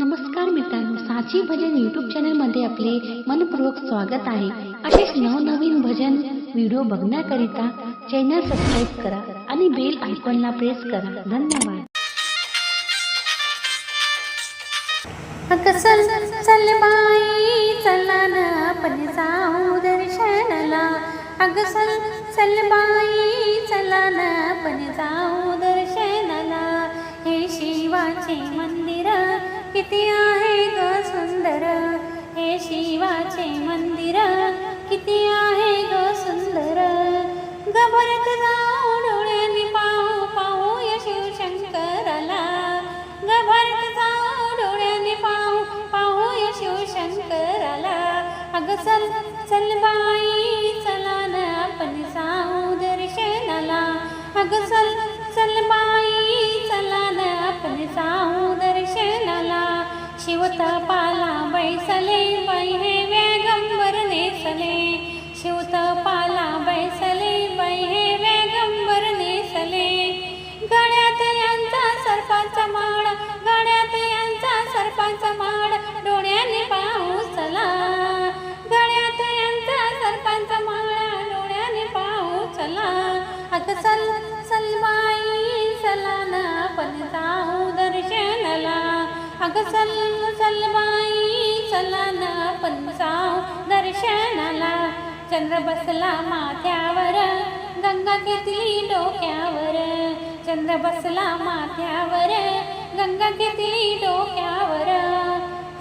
नमस्कार मित्रांनो साची भजन यूट्यूब चॅनलमध्ये आपले मनपूर्वक स्वागत आहे. असेच नवनवीन भजन व्हिडिओ बघण्याकरिता चॅनल सबस्क्राईब करा आणि बेल आयकॉनला प्रेस करा. धन्यवाद. अगं चल चल बाई चला ना आपण जाऊ दर्शनाला. अगं चल चल बाई चला ना आपण जाऊ गभरत अगं चल चल बाई चला ना दर्शनाला. चंद्र बसला माथ्यावर गंगा घेतली डोक्यावर. चंद्र बसला माथ्यावर गंगा घेतली डोक्यावर.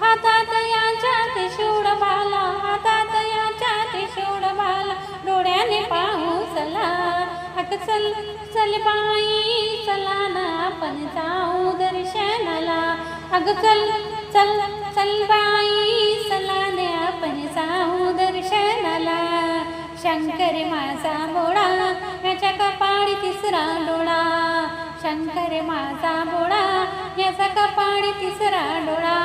हातात याच्या त्रिशूळ बाला हातात याच्या त्रिशूळ बाला. डोळ्याने पाहू चला. अग चल चल बाई चला ना जाऊ दर्शनाला. अग चल चल चल बाई चला आपण जाऊ दर्शनाला. शंकर माझा बोळा याच्या कपाळी तिसरा डोळा. शंकर माझा बोळा याचा कपाळी तिसरा डोळा.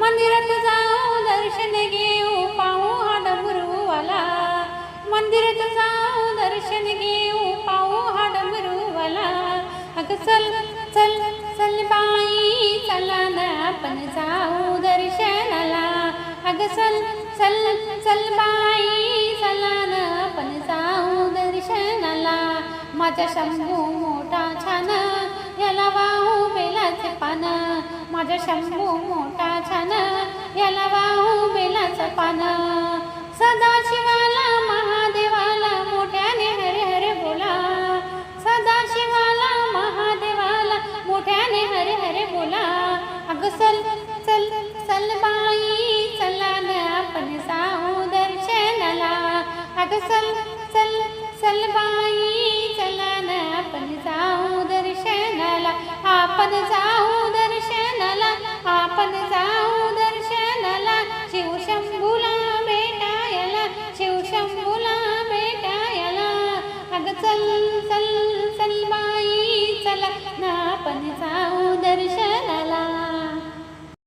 मंदिरात जाऊ दर्शन घेऊ पाहू हा डमरूवाला मंदिरात जाऊ दर्शन घेऊ पाहू हा डमरूवाला अगं चल चल चल बाई चला ना आपण जाऊ दर्शनाला. अगं चल चल चल बाई चला ना आपण जाऊ दर्शनाला. माझा शंभू मोठा छान याला वाहू बेलाचे पान. माझा शंभू मोठा छान याला वाहू बेलाचं पान. सदाशिवाला हरे हरे बोला. अगं चल चल चल बाई चला ना आपण जाऊ दर्शनाला. अगं चल चल चल बाई चला ना आपण जाऊ दर्शनाला. आपण जाऊ